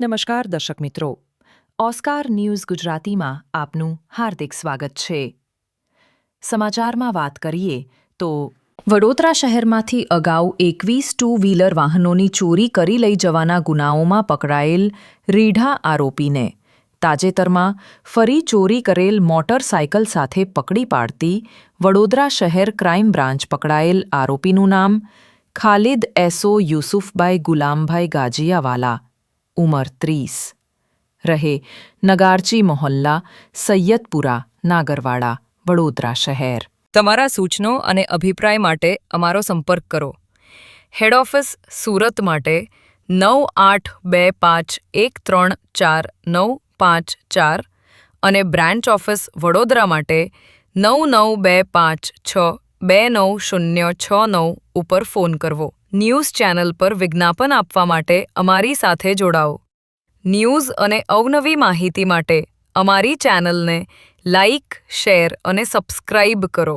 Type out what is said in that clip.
નમસ્કાર, દર્શક મિત્રો. ઓસ્કાર ન્યૂઝ ગુજરાતીમાં આપનું હાર્દિક સ્વાગત છે. સમાચારમાં વાત કરીએ તો વડોદરા શહેરમાંથી અગાઉ એકવીસ ટુ વ્હીલર વાહનોની ચોરી કરી લઈ જવાના ગુનાઓમાં પકડાયેલ રીઢા આરોપીને. તાજેતરમાં ફરી ચોરી કરેલ મોટરસાયકલ સાથે પકડી પાડતી વડોદરા શહેર ક્રાઇમ બ્રાન્ચ પકડાયેલ આરોપીનું નામ ખાલિદ એસો યુસુફભાઈ ગુલામભાઈ ગાજિયાવાલા ઉંમર ત્રીસ રહે નગારચી મોહલ્લા સૈયદપુરા નાગરવાડા વડોદરા શહેર તમારા સૂચનો અને અભિપ્રાય માટે અમારો સંપર્ક કરો. હેડ ઓફિસ સુરત માટે નવ આઠ બે પાંચ એક ત્રણ ચાર નવ પાંચ ચાર અને બ્રાન્ચ ઓફિસ વડોદરા માટે નવ નવ બે પાંચ છ બે નવ શૂન્ય છ નવ ઉપર ફોન કરવો. ન્યૂઝ ચેનલ પર વિજ્ઞાપન આપવા માટે અમારી સાથે જોડાઓ. ન્યૂઝ અને અવનવી માહિતી માટે અમારી ચેનલને લાઇક શેર અને સબસ્ક્રાઇબ કરો.